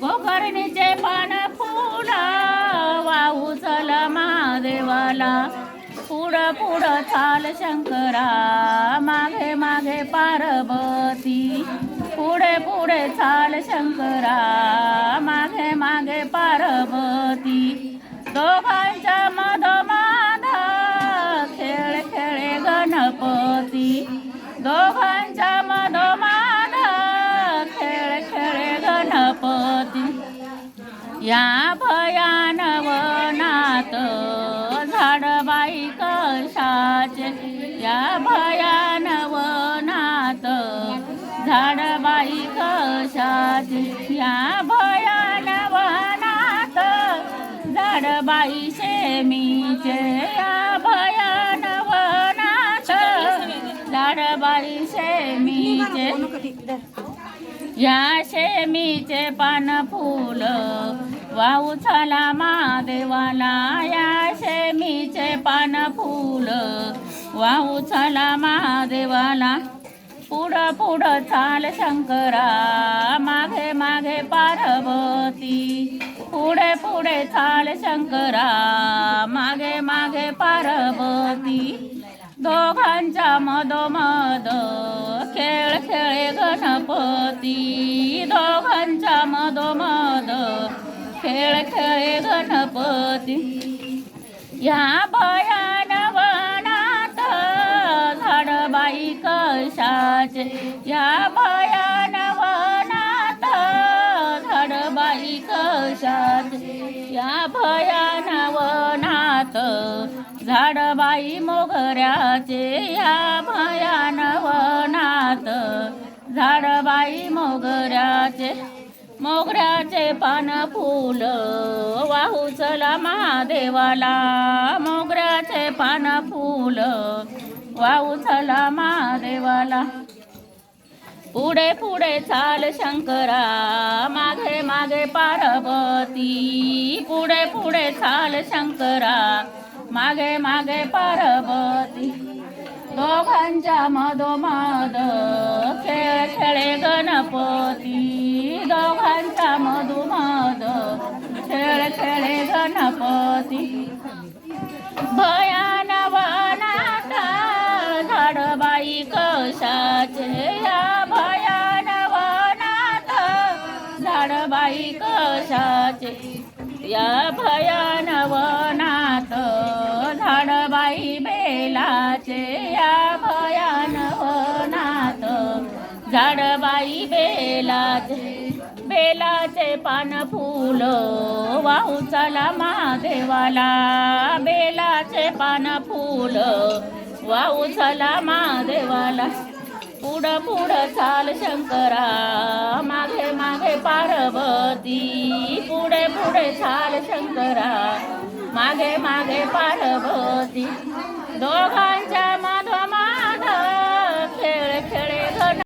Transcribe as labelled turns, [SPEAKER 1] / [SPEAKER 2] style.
[SPEAKER 1] गोकर्णीचे पान फुला वाहू चला महादेवाला. पुढं पुढं चाल शंकरा मागे मागे पार्वती. पुढे पुढे चाल शंकरा मागे मागे पार्वती. दोघांच्या मधोमाधा खेळ खेळे गणपती. दोघांच्या या भयानवनात झाडबाई कशाचे या भयानवनात झाडबाई कशाचे या भयानवनात झाडबाई शेमीचे या भयानवनात झाडबाई शेमीचे या शेमीचे पान फुल वाऊ चला महादेवाला. या शेमीचे पान फुल वाऊ चला महादेवाला. पुढं पुढं चाल शंकरा मागे मागे पार्वती. पुढे पुढे चाल शंकरा मागे मागे पार्वती. दोघांच्या मधोमध गणपती दोघांच्या मधोमध खेळ खेळे गणपती या भयान वनात झाडबाई कशाचे? या भयान वनात झाडबाई कशाचे? या भयान वनात झाडबाई मोगऱ्याचे? या भयान झाडबाई मोगऱ्याचे मोगऱ्याचे पान फुल वाहू चला महादेवाला. मोगऱ्याचे पान फुल वाहू चला महादेवाला. पुढे पुढे चाल शंकरा मागे मागे पार्वती. पुढे पुढे चाल शंकरा मागे मागे पार्वती. दोघांच्या मधोमध खेळ खेळे गणपती दोघांच्या मधोमध खेळ खेळे गणपती भयान वनात झाडबाई कशाचे या भयान वनात झाडबाई कशाचे या झाडबाई बेलाचे बेलाचे पान फुल वाहू चला महादेवाला. बेलाचे पान फूल वाहू चला महादेवाला. पुढं पुढं चाल शंकरा मागे मागे पार्वती. पुढे पुढे चाल शंकरा मागे मागे पार्वती. दोघांच्या मा